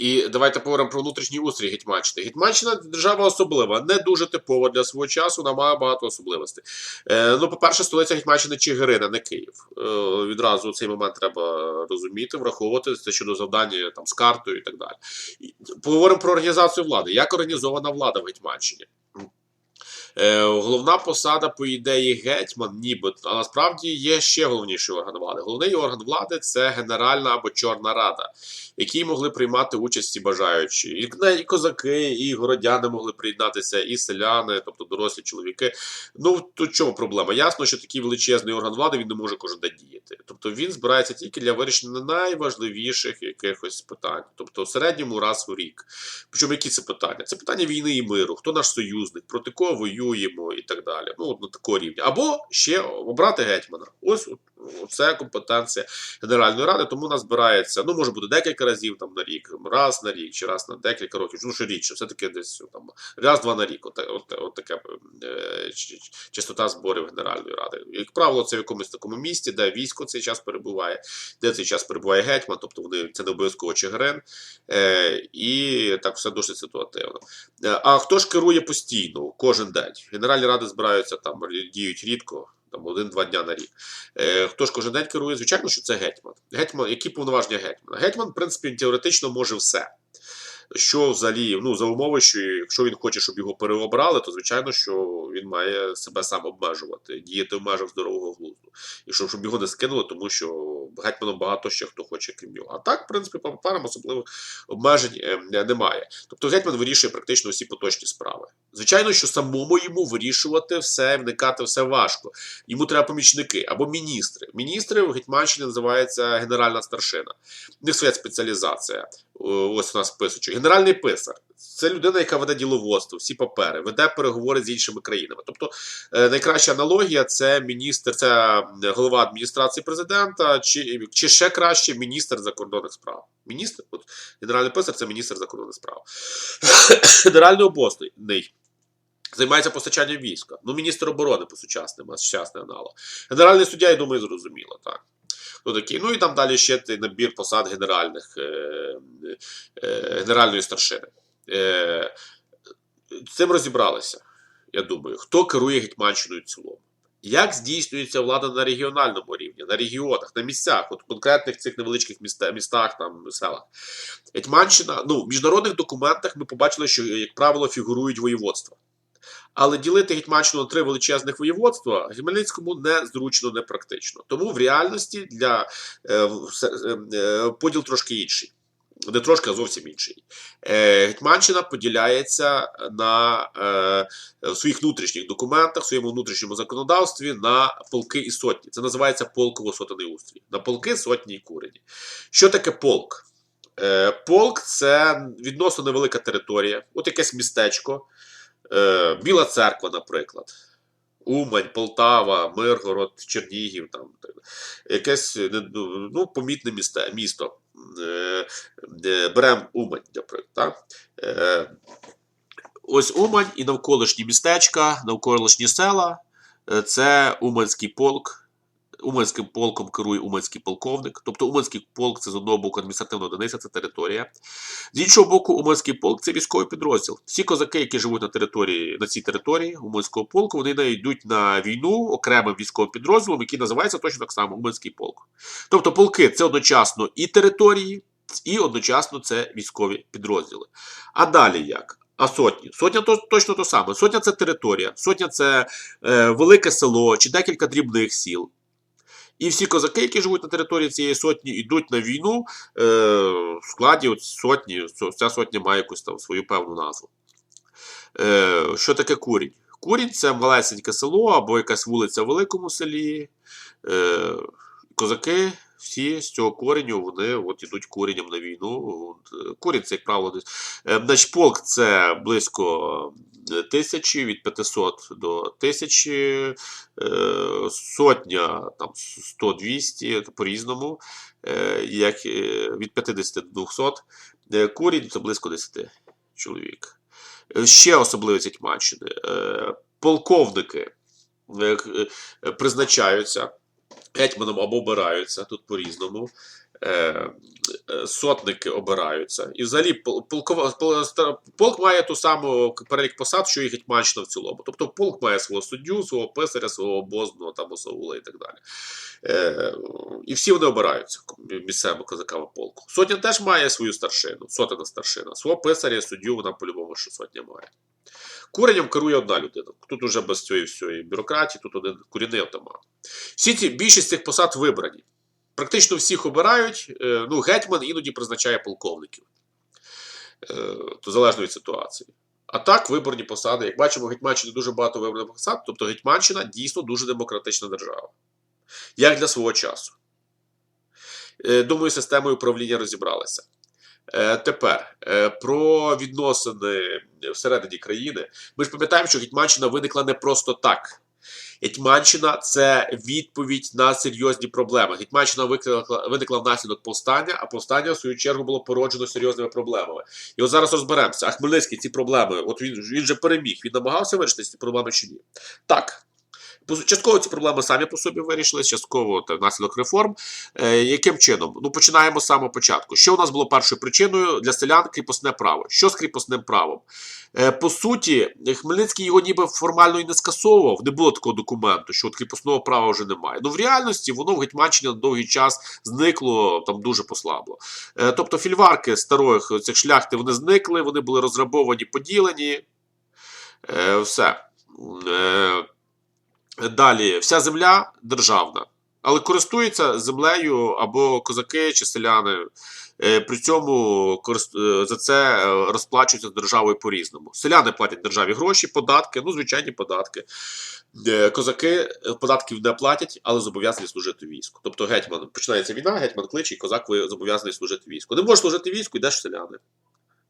І давайте поговоримо про внутрішній устрій Гетьманщини. Гетьманщина держава особлива, не дуже типова для свого часу, вона має багато особливостей. Е, ну, по-перше, столиця Гетьманщини Чигирина, не Київ. Е, відразу цей момент треба розуміти, враховувати це щодо завдання там з картою і так далі. Поговоримо про організацію влади. Як організована влада в Гетьманщині? Е, головна посада, по ідеї, гетьман, ніби, а насправді є ще головніший орган влади. Головний орган влади це Генеральна або Чорна Рада, в якій могли приймати участь всі бажаючі. І, козаки, і городяни могли приєднатися, і селяни, тобто дорослі чоловіки. Ну тут чому проблема? Ясно, що такий величезний орган влади він не може кожен день діяти. Тобто він збирається тільки для вирішення найважливіших якихось питань, тобто в середньому раз у рік. Причому які це питання? Це питання війни і миру, хто наш союзник, проти кого воюємо і так далі. Ну, от на такого рівня. Або ще обрати гетьмана. Ось от, це компетенція Генеральної ради, тому нас збирається, ну, може бути декілька разів там на рік, раз на рік, чи раз на декілька років, ну що рідше, все-таки десь там раз-два на рік. От, от, от така е, частота зборів Генеральної ради. Як правило, це в якомусь такому місті, де військо цей час перебуває, де цей час перебуває гетьман, тобто вони це не обов'язково Чигирин, е, і так все досить ситуативно. Е, А хто ж керує постійно, кожен день? Генеральні ради збираються там, діють рідко. Там один-два дня на рік. Е, хто ж кожен день керує? Звичайно, що це гетьман. Гетьман, які повноваження гетьмана? Гетьман, в принципі, теоретично може все. Що взагалі, ну за умови, що якщо він хоче, щоб його переобрали, то звичайно, що він має себе сам обмежувати, діяти в межах здорового глузду. І щоб, щоб його не скинули, тому що гетьманом багато ще хто хоче, крім нього. А так, в принципі, по папарам особливих обмежень е, немає. Тобто гетьман вирішує практично всі поточні справи. Звичайно, що самому йому вирішувати все, вникати все важко. Йому треба помічники або міністри. Міністри в Гетьманщині називається генеральна старшина. У них своя спеціалізація. О, Ось у нас списочок. Генеральний писар. Це людина, яка веде діловодство, всі папери, веде переговори з іншими країнами. Тобто е, найкраща аналогія це міністр, це голова адміністрації президента, чи, чи ще краще міністр закордонних справ. Міністр, от генеральний писар це міністр закордонних справ. Генеральний обозний займається постачанням війська. Ну, міністр оборони по сучасним, а сучасний аналог. Генеральний суддя, я думаю, зрозуміло, так. Хто такий? Ну і там далі ще набір посад генеральних, е, е, генеральної старшини. Е, цим розібралися, я думаю, хто керує Гетьманщиною цілому. Як здійснюється влада на регіональному рівні, на регіонах, на місцях, от конкретних цих невеличких міста, містах, там, селах. Гетьманщина, ну, в міжнародних документах ми побачили, що, як правило, фігурують воєводства. Але ділити Гетьманщину на три величезних воєводства Хмельницькому незручно, непрактично. Тому в реальності для е, е, е, поділ трошки інший. Не трошки, а зовсім інший. Е, Гетьманщина поділяється на е, в своїх внутрішніх документах, в своєму внутрішньому законодавстві на полки і сотні. Це називається полково-сотенний устрій. На полки, сотні і курені. Що таке полк? Е, полк це відносно невелика територія, от якесь містечко. Е, Біла церква, наприклад. Умань, Полтава, Миргород, Чернігів, там якесь ну, ну, помітне місто. місто. Е, е, Берем Умань, наприклад. Так? Е, Ось Умань і навколишні містечка, навколишні села. Це Уманський полк. Уманським полком керує Уманський полковник. Тобто Уманський полк це з одного боку адміністративна одиниця, це територія. З іншого боку, Уманський полк це військовий підрозділ. Всі козаки, які живуть на території на цій території Уманського полку, вони не йдуть на війну окремим військовим підрозділом, який називається точно так само Уманський полк. Тобто полки це одночасно і території, і одночасно це військові підрозділи. А далі як? А сотні? Сотня то точно то саме. Сотня це територія, сотня це е, велике село чи декілька дрібних сіл. І всі козаки, які живуть на території цієї сотні, йдуть на війну е, в складі от сотні. Ця сотня має якусь там свою певну назву. Е, що таке курінь? Курінь це малесеньке село або якась вулиця в великому селі. Е, козаки всі з цього кореню вони от ідуть куренням на війну. От, Курінь це, як правило, десь. Е, значить, полк це близько е, тисячі, від 500 до тисячі, е, сотня там 100-200 по-різному, як від 50 до 200. Е, Курінь це близько 10 чоловік. Ще особливість Гетьманщини. Е, Полковники призначаються гетьманом або обираються тут по-різному. Е, е, Сотники обираються. І взагалі полкова- полк має ту саму перелік посад, що і Гетьманщина в цілому. Тобто полк має свого суддю, свого писаря, свого обозного там осаула і так далі. Е, І всі вони обираються місцевими козаками полку. Сотня теж має свою старшину, сотена старшина. Свого писаря, суддю вона по-любому, що сотня має. Куренням керує одна людина. Тут уже без цієї всієї бюрократії, тут один курінний отаман. Всі ці більшість цих посад вибрані. Практично всіх обирають. е, Ну, гетьман іноді призначає полковників. Е, залежно від ситуації. А так, виборні посади. Як бачимо, в Гетьманщині дуже багато виборних посад. Тобто Гетьманщина дійсно дуже демократична держава. Як для свого часу. Е, Думаю, системою управління розібралися. Тепер про відносини всередині країни. Ми ж пам'ятаємо, що Гетьманщина виникла не просто так. Гетьманщина це відповідь на серйозні проблеми. Гетьманщина викликла, виникла внаслідок повстання, а повстання, в свою чергу, було породжено серйозними проблемами. І от зараз розберемося. А Хмельницький ці проблеми, от він, він же переміг, він намагався вирішити ці проблеми чи ні? Так. По- Частково ці проблеми самі по собі вирішили, частково та внаслідок реформ. Е, яким чином? Ну, починаємо з самого початку. Що у нас було першою причиною для селян кріпосне право? Що з кріпосним правом? Е, по суті, Хмельницький його ніби формально і не скасовував, не було такого документу, що от кріпосного права вже немає. Ну в реальності воно в Гетьманщині на довгий час зникло, там дуже послабло. Е, тобто фільварки старих цих шляхти вони зникли, вони були розграбовані, поділені. Е, все. Е, Далі, вся земля державна, але користуються землею або козаки чи селяни. Е, При цьому е, за це е, розплачуються державою по-різному. Селяни платять державі гроші, податки, ну, звичайні податки. Козаки податків не платять, але зобов'язані служити війську. Тобто гетьман починається війна, гетьман кличе, і козак зобов'язаний служити війську. Не можеш служити війську, йдеш в селяни.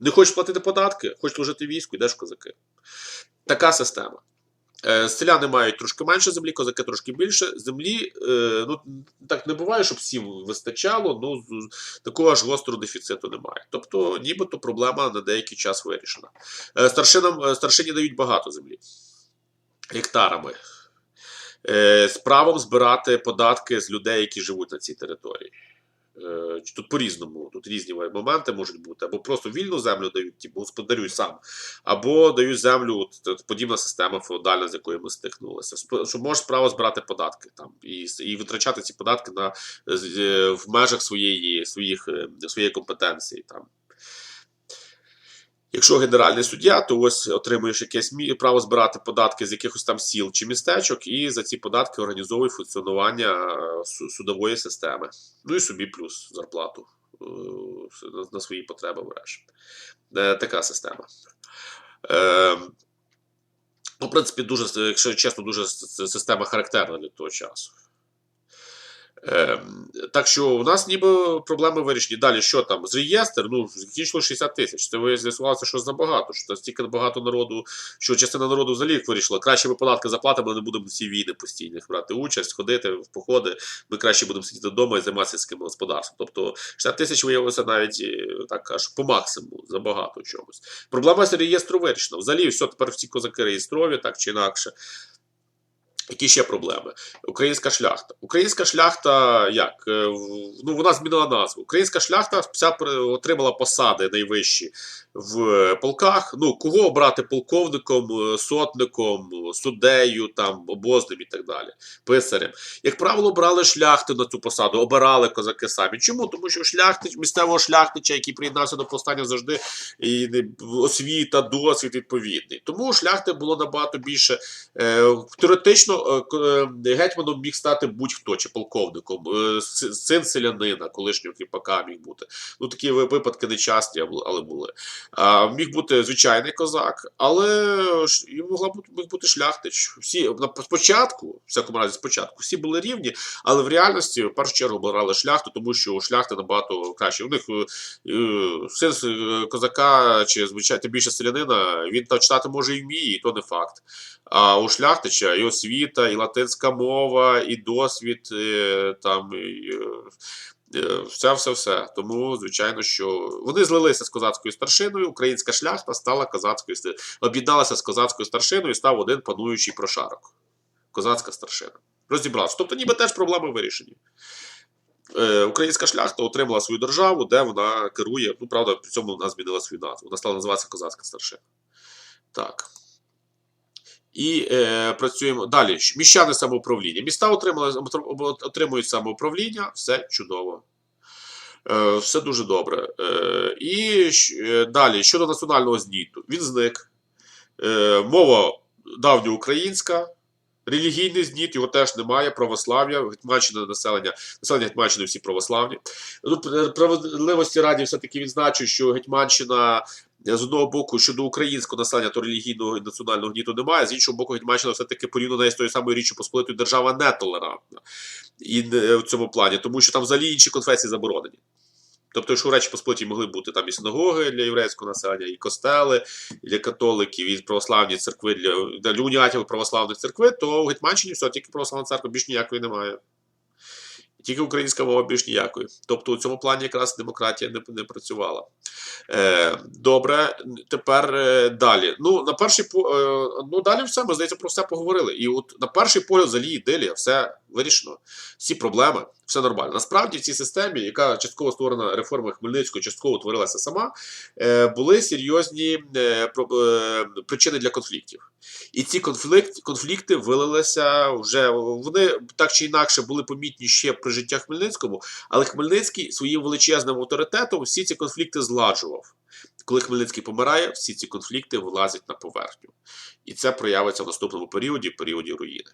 Не хочеш платити податки, хочеш служити війську, йдеш в козаки. Така система. Е, Селяни мають трошки менше землі, козаки трошки більше. Землі е, ну так не буває, щоб всім вистачало. Ну такого аж гострого дефіциту немає. Тобто, нібито проблема на деякий час вирішена. Е, Старшинам старшині дають багато землі гектарами. З правом збирати податки з людей, які живуть на цій території. Е, Тут по-різному, тут різні моменти можуть бути. Або просто вільну землю дають, типу, господарюй сам, або дають землю, от, подібна система феодальна, з якою ми стикнулися. Що можеш право збирати податки там і, і витрачати ці податки на, е, в межах своєї, своїх, е, своєї компетенції. Там. Якщо генеральний суддя, то ось отримуєш якесь право збирати податки з якихось там сіл чи містечок, і за ці податки організовує функціонування е, судової системи. Ну і собі плюс зарплату е, на, свої потреби береш. Е, Така система. Ну, в принципі, дуже, якщо чесно, дуже система характерна для того часу. Ем, так що у нас ніби проблеми вирішені. Далі, що там? З реєстр, ну, закінчило 60 тисяч. Це з'ясувалося, що забагато, що стільки багато народу, що частина народу взагалі вирішила. Краще ми податки заплатимо, але не будемо ці війни постійних брати участь, ходити в походи. Ми краще будемо сидіти вдома і займатися сільським господарством. Тобто 60 тисяч виявилося навіть е, так аж по максимуму, забагато чомусь. Проблема з реєстру вирішена. Взагалі, все, тепер всі козаки реєстрові, так чи інакше. Які ще проблеми? Українська шляхта. Українська шляхта як? Е, Ну, вона змінила назву. Українська шляхта вся отримала посади найвищі в полках. Ну, кого обрати полковником, е, сотником, суддею, там, обозним і так далі, писарем. Як правило, брали шляхти на цю посаду, обирали козаки самі. Чому? Тому що шляхтич, місцевого шляхтича, який приєднався до повстання, завжди і освіта, досвід відповідний. Тому шляхти було набагато більше. Е, теоретично е, е, гетьманом міг стати будь-хто, чи полковником, е, син селянина, колишнього кріпака міг бути. Ну, такі випадки нечасті, але- були. Міг бути звичайний козак, але і могла бути, міг бути шляхтич. Всі на спочатку, всякому разі, спочатку, всі були рівні, але в реальності в першу чергу обирали шляхту, тому що у шляхти набагато краще. У них син козака чи звичайно більше селянина, він читати може і вміє, і то не факт. А у шляхтича і освіта, і латинська мова, і досвід е, там. І, е, е, все, все, все. Тому, звичайно, що вони злилися з козацькою старшиною. Українська шляхта стала козацькою об'єдналася з козацькою старшиною і став один пануючий прошарок. Козацька старшина. Розібрався. Тобто, ніби теж проблеми вирішені. Е, українська шляхта отримала свою державу, де вона керує. Ну, правда, при цьому вона змінила свою назву. Вона стала називатися Козацька старшина. Так. І е, працюємо далі. Міщани самоуправління. Міста отримали, отримують самоуправління, все чудово. Е, все дуже добре. Е, і е, далі, щодо національного зніту, він зник. Е, мова давньоукраїнська, релігійний зніт, його теж немає, православ'я, Гетьманщина населення, населення Гетьманщини всі православні. Тут е, справедливості раді все-таки відзначу, що Гетьманщина з одного боку щодо українського населення, то релігійного і національного гніту немає, з іншого боку, Гетьманщина все-таки порівняно з тою самою Річчю Посполитою держава нетолерантна і в цьому плані, тому що там взагалі інші конфесії заборонені. Тобто, якщо в Речі Посполитій могли бути там і синагоги для єврейського населення, і костели для католиків, і православні церкви для, для унятів православних церкви, то в Гетьманщині все, тільки православна церква більш ніякої немає. Тільки українська мова більш ніякої. Тобто у цьому плані якраз демократія не, не працювала. Е, добре, тепер е, далі. Ну, на перший е, ну, далі все, ми здається, про все поговорили. І от на перший погляд, взагалі, ідилія, все вирішено. Всі проблеми, все нормально. Насправді, в цій системі, яка частково створена реформою Хмельницького, частково утворилася сама, е, були серйозні е, е, причини для конфліктів. І ці конфлікт, конфлікти вилилися вже. Вони так чи інакше були помітні ще при життя Хмельницькому, але Хмельницький своїм величезним авторитетом всі ці конфлікти зладжував. Коли Хмельницький помирає, всі ці конфлікти вилазять на поверхню. І це проявиться в наступному періоді, періоді руїни.